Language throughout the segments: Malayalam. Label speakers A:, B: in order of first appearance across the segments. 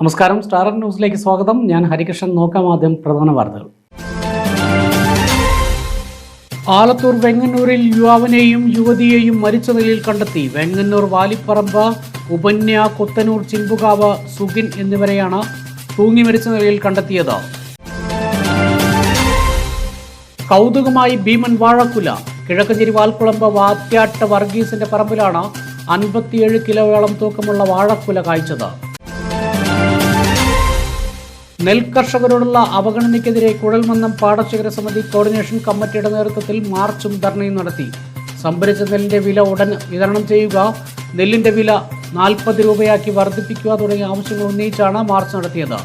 A: നമസ്കാരം. സ്റ്റാർ ന്യൂസിലേക്ക് സ്വാഗതം. ഞാൻ ഹരികൃഷ്ണൻ. നോക്കാം ആദ്യം പ്രധാന വാർത്തകൾ. ആലത്തൂർ വെങ്ങന്നൂരിൽ യുവാവിനെയും യുവതിയെയും മരിച്ച നിലയിൽ കണ്ടെത്തി. വെങ്ങന്നൂർ വാലിപ്പറമ്പ് ഉപന്യ കൊത്തനൂർ ചിമ്പുകാവ് സുഗിൻ എന്നിവരെയാണ് തൂങ്ങി മരിച്ച നിലയിൽ കണ്ടെത്തിയത്. കൗതുകമായി ഭീമൻ വാഴക്കുല. കിഴക്കഞ്ചേരി വാൽക്കുളമ്പ് വാത്യാട്ട് വർഗീസിന്റെ പറമ്പിലാണ് അൻപത്തിയേഴ് കിലോയോളം തൂക്കമുള്ള വാഴക്കുല കായ്ച്ചത്. നെൽകർഷകരോടുള്ള അവഗണനയ്ക്കെതിരെ കുഴൽമന്നം പാടശേഖര സമിതി കോർഡിനേഷൻ കമ്മിറ്റിയുടെ നേതൃത്വത്തിൽ മാർച്ചും ധർണയും നടത്തി. സംഭരിച്ച നെല്ലിന്റെ വില ഉടൻ വിതരണം ചെയ്യുക നെല്ലിന്റെ വില നാൽപ്പത് രൂപയാക്കി വർദ്ധിപ്പിക്കുക തുടങ്ങിയ ആവശ്യങ്ങൾ ഉന്നയിച്ചാണ് മാർച്ച് നടത്തിയത്.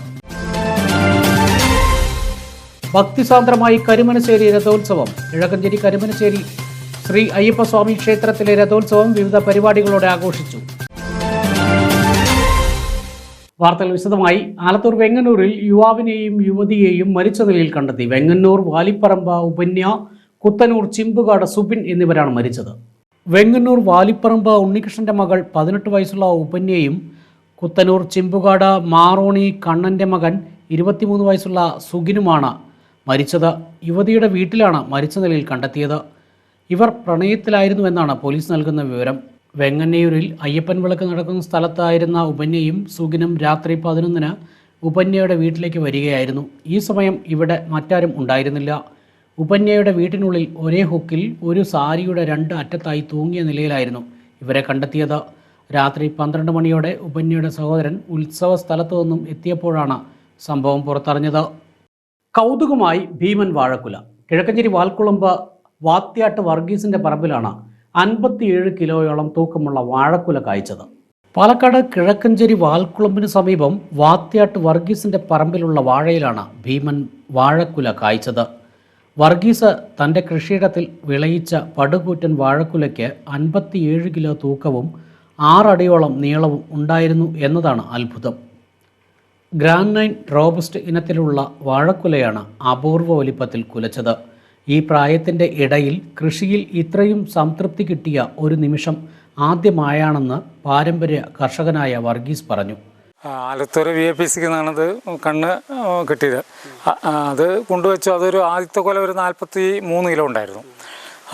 A: ഭക്തിസാന്ദ്രമായി കരുമനശ്ശേരി രഥോത്സവം. കിഴക്കഞ്ചേരി കരുമനശ്ശേരി ശ്രീ അയ്യപ്പസ്വാമി ക്ഷേത്രത്തിലെ രഥോത്സവം വിവിധ പരിപാടികളോടെ ആഘോഷിച്ചു. വാർത്തകൾ വിശദമായി. ആലത്തൂർ വെങ്ങന്നൂരിൽ യുവാവിനെയും യുവതിയെയും മരിച്ച നിലയിൽ കണ്ടെത്തി. വെങ്ങന്നൂർ വാലിപ്പറമ്പ ഉപന്യ കുത്തനൂർ ചിമ്പുകാട് സുബിൻ എന്നിവരാണ് മരിച്ചത്. വെങ്ങന്നൂർ വാലിപ്പറമ്പ് ഉണ്ണികൃഷ്ണന്റെ മകൾ പതിനെട്ട് വയസ്സുള്ള ഉപന്യയും കുത്തനൂർ ചിമ്പുകാട് മാറോണി കണ്ണന്റെ മകൻ ഇരുപത്തിമൂന്ന് വയസ്സുള്ള സുഗിനുമാണ് മരിച്ചത്. യുവതിയുടെ വീട്ടിലാണ് മരിച്ച നിലയിൽ കണ്ടെത്തിയത്. ഇവർ പ്രണയത്തിലായിരുന്നുവെന്നാണ് പോലീസ് നൽകുന്ന വിവരം. വെങ്ങന്നയൂരിൽ അയ്യപ്പൻ വിളക്ക് നടക്കുന്ന സ്ഥലത്തായിരുന്ന ഉപന്യയും സുഗിനും രാത്രി പതിനൊന്നിന് ഉപന്യയുടെ വീട്ടിലേക്ക് വരികയായിരുന്നു. ഈ സമയം ഇവിടെ മറ്റാരും ഉണ്ടായിരുന്നില്ല. ഉപന്യയുടെ വീട്ടിനുള്ളിൽ ഒരേ ഹുക്കിൽ ഒരു സാരിയുടെ രണ്ട് അറ്റത്തായി തൂങ്ങിയ നിലയിലായിരുന്നു ഇവരെ കണ്ടെത്തിയത്. രാത്രി പന്ത്രണ്ട് മണിയോടെ ഉപന്യയുടെ സഹോദരൻ ഉത്സവ സ്ഥലത്തു നിന്നും എത്തിയപ്പോഴാണ് സംഭവം പുറത്തറിഞ്ഞത്. കൗതുകമായി ഭീമൻ വാഴക്കുല കിഴക്കഞ്ചേരി വാൽക്കുളമ്പ് വാത്യാട്ട് വർഗീസിന്റെ പറമ്പിലാണ് അൻപത്തിയേഴ് കിലോയോളം തൂക്കമുള്ള വാഴക്കുല കായ്ച്ചത്. പാലക്കാട് കിഴക്കഞ്ചേരി വാൽക്കുളമ്പിന് സമീപം വാത്യാട്ട് വർഗീസിന്റെ പറമ്പിലുള്ള വാഴയിലാണ് ഭീമൻ വാഴക്കുല കായ്ച്ചത്. വർഗീസ് തന്റെ കൃഷിയിടത്തിൽ വിളയിച്ച പടുകൂറ്റൻ വാഴക്കുലയ്ക്ക് അൻപത്തിയേഴ് കിലോ തൂക്കവും ആറടിയോളം നീളവും ഉണ്ടായിരുന്നു എന്നതാണ് അത്ഭുതം. ഗ്രാൻഡ് നൈൻ റോബസ്റ്റ് ഇനത്തിലുള്ള വാഴക്കുലയാണ് അപൂർവ വലിപ്പത്തിൽ കുലച്ചത്. ഈ പ്രായത്തിന്റെ ഇടയിൽ കൃഷിയിൽ ഇത്രയും സംതൃപ്തി കിട്ടിയ ഒരു നിമിഷം ആദ്യമായാണെന്ന് പാരമ്പര്യ കർഷകനായ വർഗീസ് പറഞ്ഞു.
B: ആലത്തൂർ വി എ പി സിക്ക് നിന്നാണത് കണ്ണ് കിട്ടിയത്. അത് കൊണ്ടുവച്ചു. അതൊരു ആദ്യത്തെ കൊല ഒരു നാൽപ്പത്തി മൂന്ന് കിലോ ഉണ്ടായിരുന്നു.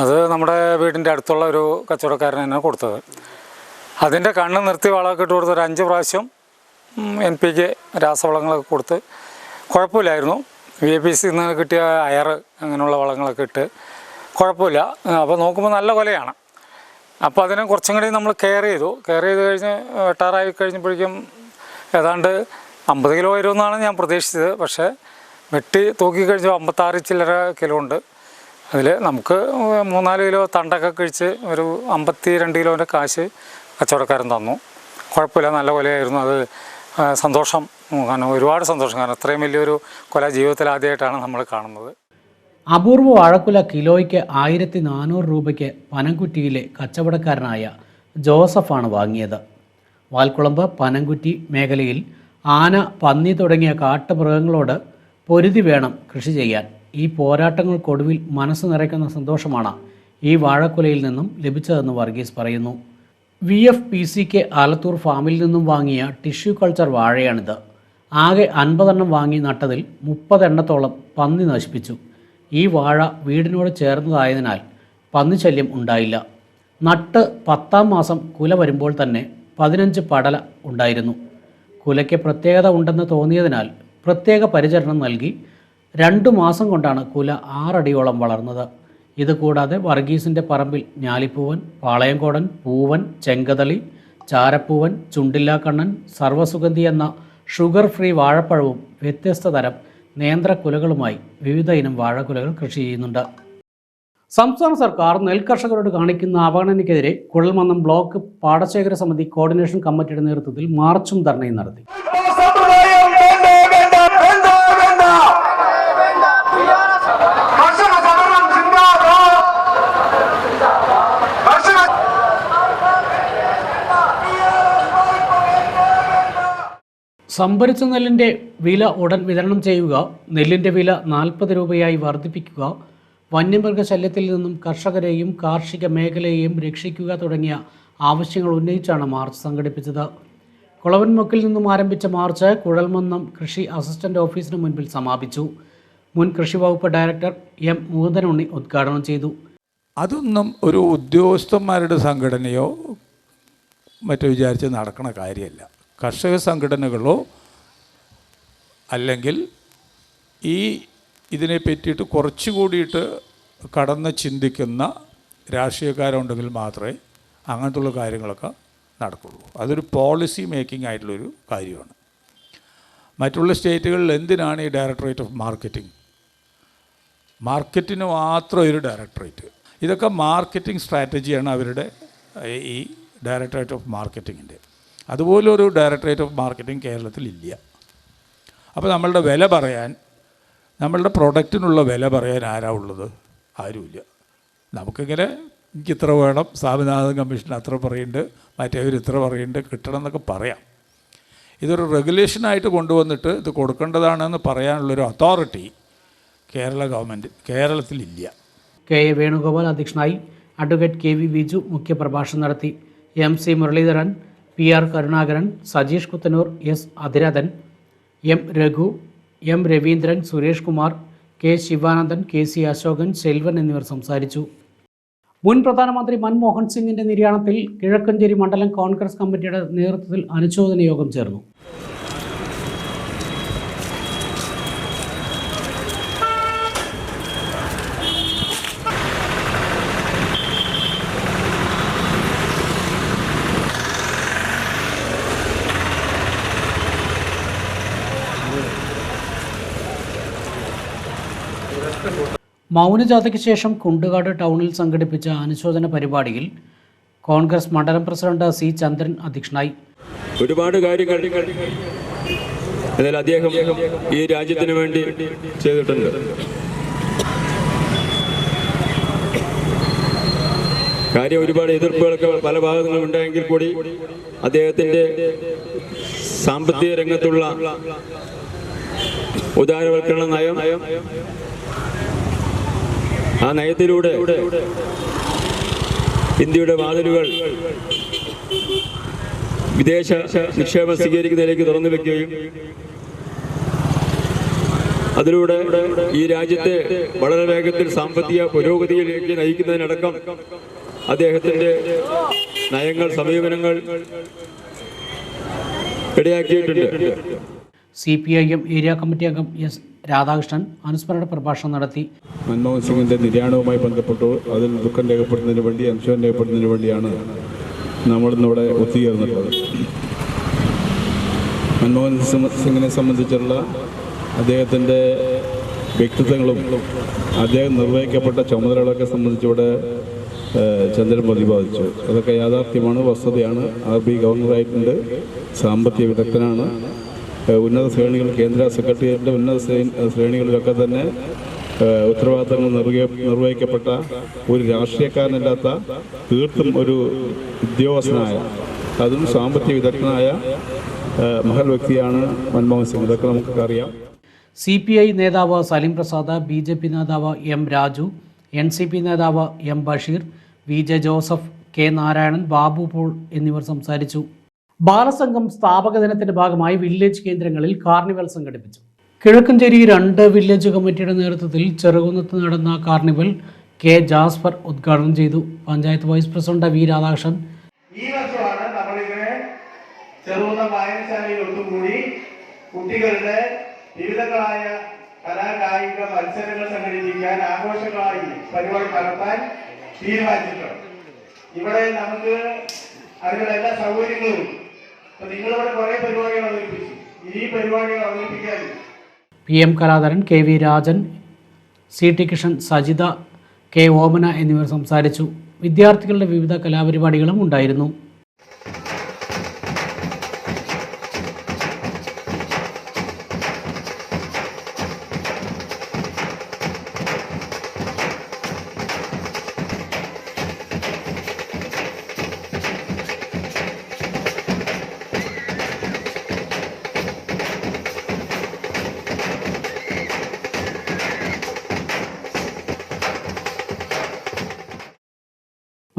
B: അത് നമ്മുടെ വീടിന്റെ അടുത്തുള്ള ഒരു കച്ചവടക്കാരൻ തന്നെ കൊടുത്തത്. അതിന്റെ കണ്ണ് നിർത്തി വളമൊക്കെ ഇട്ട് കൊടുത്ത് ഒരു അഞ്ച് പ്രാവശ്യം എൻ പി കെ രാസവളങ്ങളൊക്കെ കൊടുത്ത് കുഴപ്പമില്ലായിരുന്നു. വി എ പി സിയിൽ നിന്ന് കിട്ടിയ അയർ അങ്ങനെയുള്ള വളങ്ങളൊക്കെ ഇട്ട് കുഴപ്പമില്ല. അപ്പോൾ നോക്കുമ്പോൾ നല്ല കൊലയാണ്. അപ്പോൾ അതിനെ കുറച്ചും കൂടി നമ്മൾ കെയർ ചെയ്തു. കെയർ ചെയ്ത് കഴിഞ്ഞ് വെട്ടാറായി കഴിഞ്ഞപ്പോഴേക്കും ഏതാണ്ട് അമ്പത് കിലോ വരുമെന്നാണ് ഞാൻ പ്രതീക്ഷിച്ചത്. പക്ഷേ വെട്ടി തൂക്കി കഴിഞ്ഞപ്പോൾ അമ്പത്താറ് ചില്ലറ കിലോ ഉണ്ട്. അതിൽ നമുക്ക് മൂന്നാൽ കിലോ തണ്ടൊക്കെ കഴിച്ച് ഒരു അമ്പത്തി രണ്ട് കിലോന്റെ കാശ് കച്ചവടക്കാരൻ തന്നു. കുഴപ്പമില്ല നല്ല കൊലയായിരുന്നു. അത് സന്തോഷം കാരണം ഒരുപാട് സന്തോഷം. കാരണം അത്രയും വലിയൊരു കൊല ജീവിതത്തിൽ ആദ്യമായിട്ടാണ് നമ്മൾ കാണുന്നത്.
A: അപൂർവ വാഴക്കുല കിലോയ്ക്ക് ആയിരത്തി നാനൂറ് രൂപയ്ക്ക് പനംകുറ്റിയിലെ കച്ചവടക്കാരനായ ജോസഫാണ് വാങ്ങിയത്. വാൽക്കുളമ്പ് പനംകുറ്റി മേഖലയിൽ ആന പന്നി തുടങ്ങിയ കാട്ടുമൃഗങ്ങളോട് പൊരുതി വേണം കൃഷി ചെയ്യാൻ. ഈ പോരാട്ടങ്ങൾക്കൊടുവിൽ മനസ്സ് നിറയ്ക്കുന്ന സന്തോഷമാണ് ഈ വാഴക്കുലയിൽ നിന്നും ലഭിച്ചതെന്ന് വർഗീസ് പറയുന്നു. വി എഫ് പി ആലത്തൂർ ഫാമിൽ നിന്നും വാങ്ങിയ ടിഷ്യൂ കൾച്ചർ വാഴയാണിത്. ആകെ അൻപതെണ്ണം വാങ്ങി നട്ടതിൽ മുപ്പതെണ്ണത്തോളം പന്നി നശിപ്പിച്ചു. ഈ വാഴ വീടിനോട് ചേർന്നതായതിനാൽ പന്നിശല്യം ഉണ്ടായില്ല. നട്ട് പത്താം മാസം കുല വരുമ്പോൾ തന്നെ പതിനഞ്ച് പടല ഉണ്ടായിരുന്നു. കുലയ്ക്ക് പ്രത്യേകത ഉണ്ടെന്ന് തോന്നിയതിനാൽ പ്രത്യേക പരിചരണം നൽകി രണ്ടു മാസം കൊണ്ടാണ് കുല ആറടിയോളം വളർന്നത്. ഇതുകൂടാതെ വർഗീസിന്റെ പറമ്പിൽ ഞാലിപ്പൂവൻ പാളയംകോടൻ പൂവൻ ചെങ്കതളി ചാരപ്പൂവൻ ചുണ്ടില്ലാക്കണ്ണൻ സർവസുഗന്ധി എന്ന ഷുഗർ ഫ്രീ വാഴപ്പഴവും വ്യത്യസ്ത തരം നേന്ത്രക്കുലകളുമായി വിവിധ ഇനം വാഴക്കുലകൾ കൃഷി ചെയ്യുന്നുണ്ട്. സംസ്ഥാന സർക്കാർ നെൽകർഷകരോട് കാണിക്കുന്ന അവഗണനയ്ക്കെതിരെ കുഴൽമന്നം ബ്ലോക്ക് പാടശേഖര സമിതി കോർഡിനേഷൻ കമ്മിറ്റിയുടെ നേതൃത്വത്തിൽ മാർച്ചും ധർണയും നടത്തി
C: സമ്പ്രദായം വേണ്ട വേണ്ട വേണ്ട വേണ്ട കർഷക സമരം സിന്ദാബാദ് കർഷക
A: സംഭരിച്ച നെല്ലിന്റെ വില ഉടൻ വിതരണം ചെയ്യുക നെല്ലിന്റെ വില നാൽപ്പത് രൂപയായി വർദ്ധിപ്പിക്കുക വന്യമൃഗശല്യത്തിൽ നിന്നും കർഷകരെയും കാർഷിക മേഖലയെയും രക്ഷിക്കുക തുടങ്ങിയ ആവശ്യങ്ങൾ ഉന്നയിച്ചാണ് മാർച്ച് സംഘടിപ്പിച്ചത്. കുളവൻമുക്കിൽ നിന്നും ആരംഭിച്ച മാർച്ച് കുഴൽമന്നം കൃഷി അസിസ്റ്റന്റ് ഓഫീസിന് മുൻപിൽ സമാപിച്ചു. മുൻ കൃഷി വകുപ്പ് ഡയറക്ടർ എം മുകുന്ദനുണ്ണി ഉദ്ഘാടനം ചെയ്തു.
D: അതൊന്നും ഒരു ഉദ്യോഗസ്ഥന്മാരുടെ സംഘടനയോ മറ്റോ വിചാരിച്ച് നടക്കണ കാര്യമല്ല. കർഷക സംഘടനകളോ അല്ലെങ്കിൽ ഈ ഇതിനെ പറ്റിയിട്ട് കുറച്ചുകൂടിയിട്ട് കടന്ന് ചിന്തിക്കുന്ന രാഷ്ട്രീയക്കാരുണ്ടെങ്കിൽ മാത്രമേ അങ്ങനത്തുള്ള കാര്യങ്ങളൊക്കെ നടക്കുള്ളൂ. അതൊരു പോളിസി മേക്കിംഗ് ആയിട്ടുള്ളൊരു കാര്യമാണ്. മറ്റുള്ള സ്റ്റേറ്റുകളിൽ എന്തിനാണ് ഈ ഡയറക്ടറേറ്റ് ഓഫ് മാർക്കറ്റിംഗ് മാർക്കറ്റിന് മാത്രം ഒരു ഡയറക്ടറേറ്റ് ഇതൊക്കെ മാർക്കറ്റിംഗ് സ്ട്രാറ്റജിയാണ് അവരുടെ ഈ ഡയറക്ടറേറ്റ് ഓഫ് മാർക്കറ്റിങ്ങിന്റെ അതുപോലൊരു ഡയറക്ടറേറ്റ് ഓഫ് മാർക്കറ്റിംഗ് കേരളത്തിൽ ഇല്ല അപ്പോൾ നമ്മളുടെ വില പറയാൻ നമ്മളുടെ പ്രൊഡക്റ്റിനുള്ള വില പറയാൻ ആരാ ഉള്ളത്? ആരുമില്ല. നമുക്കിങ്ങനെ എനിക്ക് ഇത്ര വേണം സ്വാമിനാഥൻ കമ്മീഷൻ അത്ര പറയുന്നുണ്ട് മറ്റേവർ ഇത്ര പറയുന്നുണ്ട് കിട്ടണം എന്നൊക്കെ പറയാം. ഇതൊരു റെഗുലേഷനായിട്ട് കൊണ്ടുവന്നിട്ട് ഇത് കൊടുക്കേണ്ടതാണെന്ന് പറയാനുള്ളൊരു അതോറിറ്റി കേരള ഗവൺമെന്റ് കേരളത്തിലില്ല.
A: കെ. എ. വേണുഗോപാൽ അധ്യക്ഷനായി അഡ്വക്കേറ്റ് കെ. വി. ബിജു മുഖ്യപ്രഭാഷണം നടത്തി. M. C. Muraleedharan P R Karunakaran Sajeesh Kuthanur S Athiradhan M Raghu M Raveendran Suresh Kumar K Sivanandan K C Ashokan Selvan എന്നിവർ സംസാരിച്ചു. മുൻ പ്രധാനമന്ത്രി മൻമോഹൻ സിംഗിന്റെ നിര്യാണത്തിൽ കിഴക്കഞ്ചേരി മണ്ഡലം കോൺഗ്രസ് കമ്മിറ്റിയുടെ നേതൃത്വത്തിൽ അനുശോചന യോഗം ചേർന്നു. മൗനജാഥയ്ക്ക് ശേഷം കുണ്ടുകാട് ടൗണിൽ സംഘടിപ്പിച്ച അനുശോചന പരിപാടിയിൽ കോൺഗ്രസ് മണ്ഡലം പ്രസിഡന്റ് സി ചന്ദ്രൻ അധ്യക്ഷനായി.
E: ഒരുപാട് കാര്യങ്ങൾ എന്നാൽ അദ്ദേഹം ഈ രാജ്യത്തിന് വേണ്ടി ചെയ്തിട്ടുണ്ട്. കാര്യം ഒരുപാട് എതിർപ്പുകളൊക്കെ പല ഭാഗങ്ങളും ഉണ്ടായെങ്കിൽ കൂടി അദ്ദേഹത്തിന്റെ സാമ്പത്തിക രംഗത്തുള്ള ഉദാരവൽക്കരണ നയം ആ നയത്തിലൂടെ ഇന്ത്യയുടെ വാതിലുകൾ വിദേശ നിക്ഷേപം സ്വീകരിക്കുന്നതിലേക്ക് തുറന്നു വെക്കുകയും അതിലൂടെ ഈ രാജ്യത്തെ വളരെ വേഗത്തിൽ സാമ്പത്തിക പുരോഗതിയിലേക്ക് നയിക്കുന്നതിനടക്കം അദ്ദേഹത്തിന്റെ നയങ്ങൾ സമീപനങ്ങൾ ഇടയാക്കിയിട്ടുണ്ട്.
A: C P I M area committee അംഗം എസ് രാധാകൃഷ്ണൻ അനുസ്മരണ പ്രഭാഷണം നടത്തി.
F: മൻമോഹൻ സിംഗിന്റെ നിര്യാണവുമായി ബന്ധപ്പെട്ടു അതിൽ ദുഃഖം രേഖപ്പെടുന്നതിന് വേണ്ടി അനുശോചനം രേഖപ്പെടുന്നതിന് വേണ്ടിയാണ് നമ്മൾ ഇന്നിവിടെ ഒത്തുചേർന്നിട്ടുള്ളത്. മൻമോഹൻ സിംഗ് സിംഗിനെ സംബന്ധിച്ചുള്ള അദ്ദേഹത്തിന്റെ വ്യക്തിത്വങ്ങളും അദ്ദേഹം നിർവഹിക്കപ്പെട്ട ചുമതലകളൊക്കെ സംബന്ധിച്ചിവിടെ ചന്ദ്രൻ പ്രതിപാദിച്ചു. അതൊക്കെ യാഥാർത്ഥ്യമാണ് വസ്തുതയാണ്. ആർ ബി ഗവർണറായിട്ടുണ്ട് സാമ്പത്തിക വിദഗ്ധനാണ്. ഉന്നത ശ്രേണികൾ കേന്ദ്ര സെക്രട്ടേറിയറ്റിന്റെ ഉന്നത ശ്രേ- ശ്രേണികളിലൊക്കെ തന്നെ ഉത്തരവാദിത്തങ്ങൾ നിർവഹി നിർവഹിക്കപ്പെട്ട ഒരു രാഷ്ട്രീയക്കാരനല്ലാത്ത തീർത്തും ഒരു ഉദ്യോഗസ്ഥനായ അതും സാമ്പത്തിക വിദഗ്ധനായ മഹൽ വ്യക്തിയാണ് മൻമോഹൻ സിംഗ്. ഇതൊക്കെ നമുക്കൊക്കെ അറിയാം.
A: സി പി ഐ നേതാവ് Saleem Prasad B J P നേതാവ് M Raju N C P നേതാവ് M Basheer V J Joseph K Narayanan Babu Paul എന്നിവർ സംസാരിച്ചു. ബാലസംഘം സ്ഥാപക ദിനത്തിന്റെ ഭാഗമായി വില്ലേജ് കേന്ദ്രങ്ങളിൽ കാർണിവൽ സംഘടിപ്പിച്ചു. കിഴക്കഞ്ചേരി രണ്ട് വില്ലേജ് കമ്മിറ്റിയുടെ നേതൃത്വത്തിൽ ചെറുകുന്നത്ത് നടന്ന കാർണിവൽ കെ ജാസ്ഫർ ഉദ്ഘാടനം ചെയ്തു. Panchayat vice president V Radhakrishnan.
C: ഈ വർഷമാണ് നമ്മളിങ്ങനെ ചെറുകുന്ന വായനശാലയിൽ ഒത്തുകൂടി കുട്ടികളുടെ വിവിധങ്ങളായ കലാകായിക മത്സരങ്ങൾ സംഘടിപ്പിക്കാൻ ആഘോഷങ്ങളായി പരിപാടി നടത്താൻ തീരുമാനിച്ചിട്ടുണ്ട്. ഇവിടെ നമുക്ക് അതിനുള്ള എല്ലാ സൗകര്യങ്ങളും നിങ്ങളിവിടെ കുറെ പരിപാടികൾ അവതരിപ്പിച്ചു. ഈ പരിപാടികൾ അവതരിപ്പിക്കാൻ
A: P M Kaladharan K V Rajan C T Kishan Sajitha K Omana എന്നിവർ സംസാരിച്ചു. വിദ്യാർത്ഥികളുടെ വിവിധ കലാപരിപാടികളും ഉണ്ടായിരുന്നു.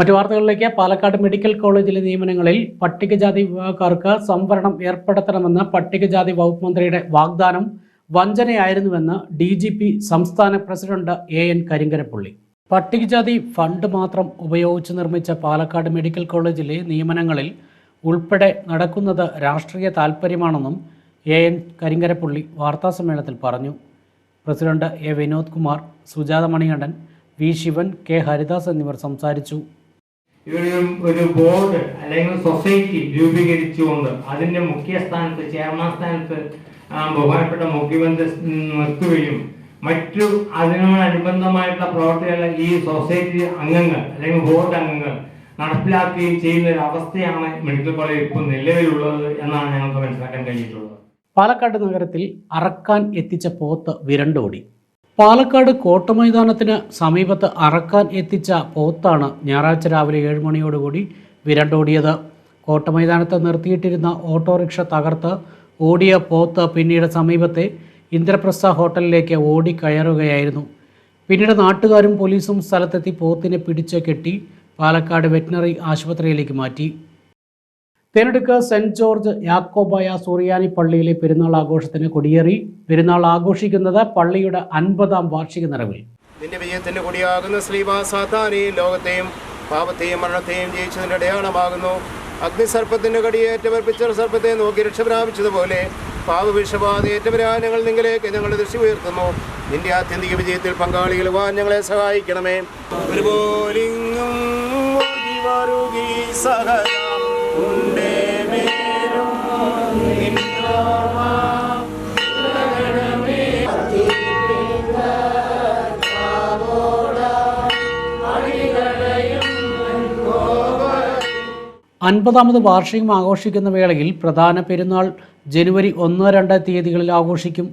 A: മറ്റു വാർത്തകളിലേക്ക് പാലക്കാട് മെഡിക്കൽ കോളേജിലെ നിയമനങ്ങളിൽ പട്ടികജാതി വിഭാഗക്കാർക്ക് സംവരണം ഏർപ്പെടുത്തണമെന്ന് പട്ടികജാതി വകുപ്പ് മന്ത്രിയുടെ വാഗ്ദാനം വഞ്ചനയായിരുന്നുവെന്ന് ഡി ജി പി സംസ്ഥാന പ്രസിഡന്റ് എ എൻ കരിങ്കരപ്പള്ളി. പട്ടികജാതി ഫണ്ട് മാത്രം ഉപയോഗിച്ച് നിർമ്മിച്ച പാലക്കാട് മെഡിക്കൽ കോളേജിലെ നിയമനങ്ങളിൽ ഉൾപ്പെടെ നടക്കുന്നത് രാഷ്ട്രീയ താൽപ്പര്യമാണെന്നും എ എൻ കരിങ്കരപ്പള്ളി വാർത്താസമ്മേളനത്തിൽ പറഞ്ഞു. President A Vinod Kumar Sujatha Manikandan V Sivan K Haridas എന്നിവർ സംസാരിച്ചു.
G: ഒരു ഒരു ബോർഡ് അല്ലെങ്കിൽ സൊസൈറ്റി രൂപീകരിച്ചുകൊണ്ട് അതിന്റെ മുഖ്യ സ്ഥാനത്ത് ചെയർമാൻ സ്ഥാനത്ത് ബഹുമാനപ്പെട്ട മുഖ്യമന്ത്രി നിർത്തുകയും മറ്റു അതിനോടനുബന്ധമായിട്ടുള്ള പ്രവർത്തികൾ ഈ സൊസൈറ്റി അംഗങ്ങൾ അല്ലെങ്കിൽ ബോർഡ് അംഗങ്ങൾ നടപ്പിലാക്കുകയും ചെയ്യുന്ന ഒരു അവസ്ഥയാണ് മെഡിക്കൽ കോളേജ് ഇപ്പോൾ നിലവിലുള്ളത് എന്നാണ് ഞങ്ങൾക്ക് മനസ്സിലാക്കാൻ കഴിഞ്ഞിട്ടുള്ളത്.
A: പാലക്കാട് നഗരത്തിൽ അറക്കാൻ എത്തിച്ച പോത്ത് വിരണ്ടോടി. പാലക്കാട് കോട്ടമൈതാനത്തിന് സമീപത്ത് അറക്കാൻ എത്തിച്ച പോത്താണ് ഞായറാഴ്ച രാവിലെ ഏഴ് മണിയോടുകൂടി വിരണ്ടോടിയത്. കോട്ടമൈതാനത്ത് നിർത്തിയിട്ടിരുന്ന ഓട്ടോറിക്ഷ തകർത്ത് ഓടിയ പോത്ത് പിന്നീട് സമീപത്തെ ഇന്ദ്രപ്രസ്ഥ ഹോട്ടലിലേക്ക് ഓടിക്കയറുകയായിരുന്നു. പിന്നീട് നാട്ടുകാരും പോലീസും സ്ഥലത്തെത്തി പോത്തിനെ പിടിച്ച് കെട്ടി പാലക്കാട് വെറ്റിനറി ആശുപത്രിയിലേക്ക് മാറ്റി. തേനെടുക്ക് സെന്റ് ജോർജ് യാക്കോബായ സൂറിയാനി പള്ളിയിലെ പെരുന്നാൾ ആഘോഷത്തിന് കൊടിയേറി. പെരുന്നാൾ ആഘോഷിക്കുന്നത് പള്ളിയുടെ അൻപതാം വാർഷിക നിറവിൽ.
H: നിന്റെ വിജയത്തിന്റെ കൊടിയാകുന്ന ശ്രീവാ സാത്താനെ ലോകത്തെയും പാപത്തെയും മരണത്തെയും ജയിച്ചതിന്റെ അടയാളമാകുന്നു. അഗ്നിസർപ്പത്തിന്റെ കടിയേറ്റവർ പിച്ചർ സർപ്പത്തെ നോക്കി രക്ഷ പ്രാപിച്ചതുപോലെ പാപവിഷബാധയേറ്റവരാ ഞങ്ങൾ നിങ്ങളിലേക്ക് ഞങ്ങളുടെ ദൃഷ്ടി ഉയർത്തുന്നു. നിന്റെ ആത്യന്തിക വിജയത്തിൽ പങ്കാളികളുവാൻ ഞങ്ങളെ സഹായിക്കണമേ. ഒരുപോലിങ്ങും സഹ ഉണ്ടേ.
A: അൻപതാമത് വാർഷികം ആഘോഷിക്കുന്ന വേളയിൽ പ്രധാന പെരുന്നാൾ ജനുവരി ഒന്ന് രണ്ട് തീയതികളിൽ ആഘോഷിക്കും.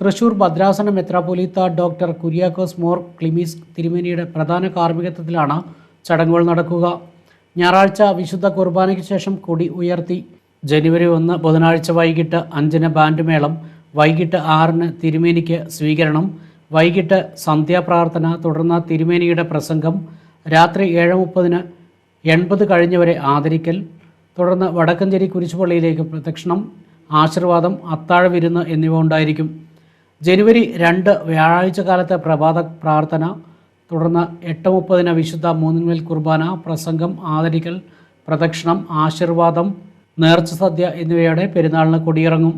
A: തൃശൂർ ഭദ്രാസന മെത്രാപൊലീത്ത ഡോക്ടർ കുര്യാക്കോസ് മോർ ക്ലിമീസ് തിരുമേനിയുടെ പ്രധാന കാർമ്മികത്വത്തിലാണ് ചടങ്ങുകൾ നടക്കുക. ഞായറാഴ്ച വിശുദ്ധ കുർബാനയ്ക്ക് ശേഷം കൊടി ഉയർത്തി. ജനുവരി ഒന്ന് ബുധനാഴ്ച വൈകിട്ട് അഞ്ചിന് ബാൻഡ് മേളം വൈകിട്ട് ആറിന് തിരുമേനിക്ക് സ്വീകരണം വൈകിട്ട് സന്ധ്യാപ്രാർത്ഥന തുടർന്ന് തിരുമേനിയുടെ പ്രസംഗം രാത്രി ഏഴ് മുപ്പതിന് എൺപത് കഴിഞ്ഞവരെ ആദരിക്കൽ തുടർന്ന് വടക്കഞ്ചേരി കുരിശുപള്ളിയിലേക്ക് പ്രദക്ഷിണം ആശീർവാദം അത്താഴ വിരുന്ന് എന്നിവ ഉണ്ടായിരിക്കും. ജനുവരി രണ്ട് വ്യാഴാഴ്ച കാലത്തെ പ്രഭാത പ്രാർത്ഥന തുടർന്ന് എട്ട് മുപ്പതിന് വിശുദ്ധ മൂന്നിന്മേൽ കുർബാന പ്രസംഗം ആദരിക്കൽ പ്രദക്ഷിണം ആശീർവാദം നേർച്ച സദ്യ എന്നിവയോടെ പെരുന്നാളിന് കൊടിയിറങ്ങും.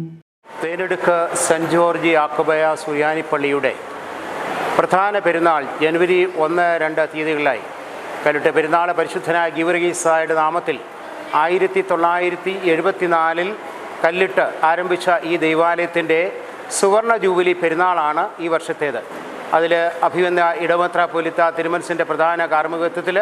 H: തേനെടുക്ക് സെന്റ് ജോർജ് ആക്കുബയ സുയാനിപ്പള്ളിയുടെ പ്രധാന പെരുന്നാൾ ജനുവരി ഒന്ന് രണ്ട് തീയതികളിലായി. കല്ലിട്ട് പെരുന്നാൾ പരിശുദ്ധനായ ഗീവർഗീസായുടെ നാമത്തിൽ ആയിരത്തി തൊള്ളായിരത്തി എഴുപത്തിനാലിൽ കല്ലിട്ട് ആരംഭിച്ച ഈ ദൈവാലയത്തിന്റെ സുവർണ ജൂബിലി പെരുന്നാളാണ് ഈ വർഷത്തേത്. അതിൽ അഭിവന്ന ഇടമത്ര പൊലിത്ത തിരുമനസിന്റെ പ്രധാന കാർമ്മികത്വത്തിൽ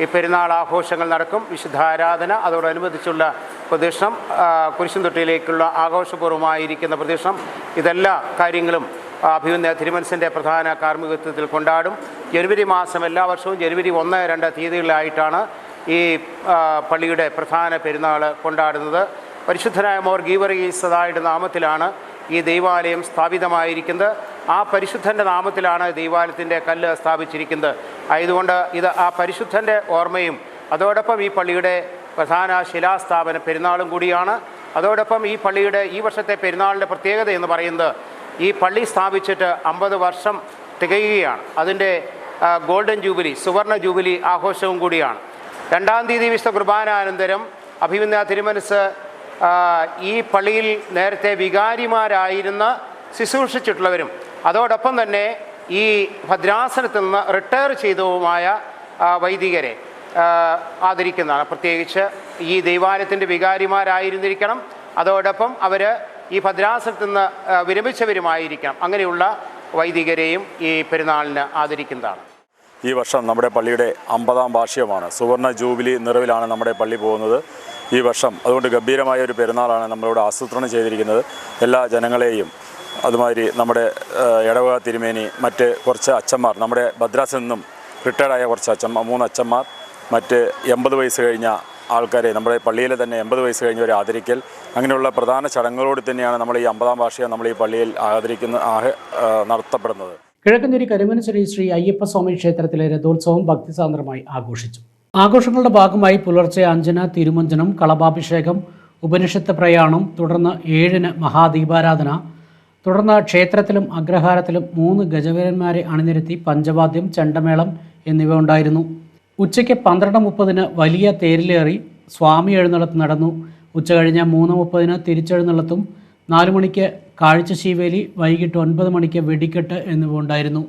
H: ഈ പെരുന്നാൾ ആഘോഷങ്ങൾ നടക്കും. വിശുദ്ധാരാധന അതോടനുബന്ധിച്ചുള്ള പ്രദക്ഷിണം ആ, കുരിശുംതൊട്ടിയിലേക്കുള്ള ആഘോഷപൂർവമായിരിക്കുന്ന പ്രദക്ഷിണം. ഇതെല്ലാ കാര്യങ്ങളും ആ, അഭിവന്യ തിരുമനസിന്റെ പ്രധാന കാർമ്മികത്വത്തിൽ കൊണ്ടാടും. ജനുവരി മാസം എല്ലാ വർഷവും ജനുവരി ഒന്ന് രണ്ട് തീയതികളിലായിട്ടാണ് ഈ പള്ളിയുടെ പ്രധാന പെരുന്നാൾ കൊണ്ടാടുന്നത്. പരിശുദ്ധനായ മോർ ഗീവറീസദായുടെ നാമത്തിലാണ് ഈ ദൈവാലയം സ്ഥാപിതമായിരിക്കുന്നത്. ആ പരിശുദ്ധന്റെ നാമത്തിലാണ് ദൈവാലയത്തിന്റെ കല്ല് സ്ഥാപിച്ചിരിക്കുന്നത്. ആയതുകൊണ്ട് ഇത് ആ പരിശുദ്ധന്റെ ഓർമ്മയും അതോടൊപ്പം ഈ പള്ളിയുടെ പ്രധാന ശിലാസ്ഥാപന പെരുന്നാളും കൂടിയാണ്. അതോടൊപ്പം ഈ പള്ളിയുടെ ഈ വർഷത്തെ പെരുന്നാളിന്റെ പ്രത്യേകത എന്ന് പറയുന്നത് ഈ പള്ളി സ്ഥാപിച്ചിട്ട് അമ്പത് വർഷം തികയുകയാണ്. അതിന്റെ ഗോൾഡൻ ജൂബിലി സുവർണ ജൂബിലി ആഘോഷവും കൂടിയാണ്. രണ്ടാം തീയതി വിശുദ്ധ കുർബാനാനന്തരം അഭിമന്യ തിരുമനസ് ഈ പള്ളിയിൽ നേരത്തെ വികാരിമാരായിരുന്ന ശുശ്രൂഷിച്ചിട്ടുള്ളവരും അതോടൊപ്പം തന്നെ ഈ ഭദ്രാസനത്തിൽ നിന്ന് റിട്ടയർ ചെയ്തവുമായ വൈദികരെ ആദരിക്കുന്നതാണ്. പ്രത്യേകിച്ച് ഈ ദൈവാലയത്തിന്റെ വികാരിമാരായിരുന്നിരിക്കണം. അതോടൊപ്പം അവർ ഈ ഭദ്രാസനത്തിൽ നിന്ന് വിരമിച്ചവരുമായിരിക്കണം. അങ്ങനെയുള്ള വൈദികരെയും ഈ പെരുന്നാളിന് ആദരിക്കുന്നതാണ്.
I: ഈ വർഷം നമ്മുടെ പള്ളിയുടെ അമ്പതാം വാർഷികമാണ്. സുവർണ ജൂബിലി നിറവിലാണ് നമ്മുടെ പള്ളി പോകുന്നത്. ഈ വർഷം അതുകൊണ്ട് ഗംഭീരമായ ഒരു പെരുന്നാളാണ് നമ്മളിവിടെ ആസൂത്രണം ചെയ്തിരിക്കുന്നത്. എല്ലാ ജനങ്ങളെയും അതുമാതിരി നമ്മുടെ ഇടവക തിരുമേനി മറ്റ് കുറച്ച് അച്ഛന്മാർ നമ്മുടെ ഭദ്രാസിൽ നിന്നും റിട്ടയർഡായ കുറച്ച് അച്ഛന്മാർ മൂന്ന് അച്ഛന്മാർ മറ്റ് എൺപത് വയസ്സ് കഴിഞ്ഞ ആൾക്കാരെ നമ്മുടെ പള്ളിയിലെ തന്നെ എൺപത് വയസ്സ് കഴിഞ്ഞവരെ ആദരിക്കൽ. അങ്ങനെയുള്ള പ്രധാന ചടങ്ങുകളോട് തന്നെയാണ് നമ്മൾ ഈ അമ്പതാം വാർഷികം നമ്മൾ ഈ പള്ളിയിൽ ആദരിക്കുന്ന നടത്തപ്പെടുന്നത്.
A: കിഴക്കഞ്ചേരി കരുമനശ്ശേരി ശ്രീ അയ്യപ്പസ്വാമി ക്ഷേത്രത്തിലെ രഥോത്സവം ഭക്തിസാന്ദ്രമായി ആഘോഷിച്ചു. ആഘോഷങ്ങളുടെ ഭാഗമായി പുലർച്ചെ അഞ്ചിന് തിരുമഞ്ജനം കളഭാഭിഷേകം ഉപനിഷത്ത് പ്രയാണം തുടർന്ന് ഏഴിന് മഹാദീപാരാധന തുടർന്ന് ക്ഷേത്രത്തിലും അഗ്രഹാരത്തിലും മൂന്ന് ഗജവീരന്മാരെ അണിനിരത്തി പഞ്ചവാദ്യം ചെണ്ടമേളം എന്നിവ ഉണ്ടായിരുന്നു. ഉച്ചയ്ക്ക് പന്ത്രണ്ട് മുപ്പതിന് വലിയ തേരിലേറി സ്വാമി എഴുന്നള്ളത്ത് നടന്നു. ഉച്ച കഴിഞ്ഞ മൂന്ന് മുപ്പതിന് തിരിച്ചെഴുന്നള്ളത്തും നാലു മണിക്ക് കാഴ്ചശീവേലി വൈകിട്ട് ഒൻപത് മണിക്ക് വെടിക്കെട്ട് എന്നിവ ഉണ്ടായിരുന്നു.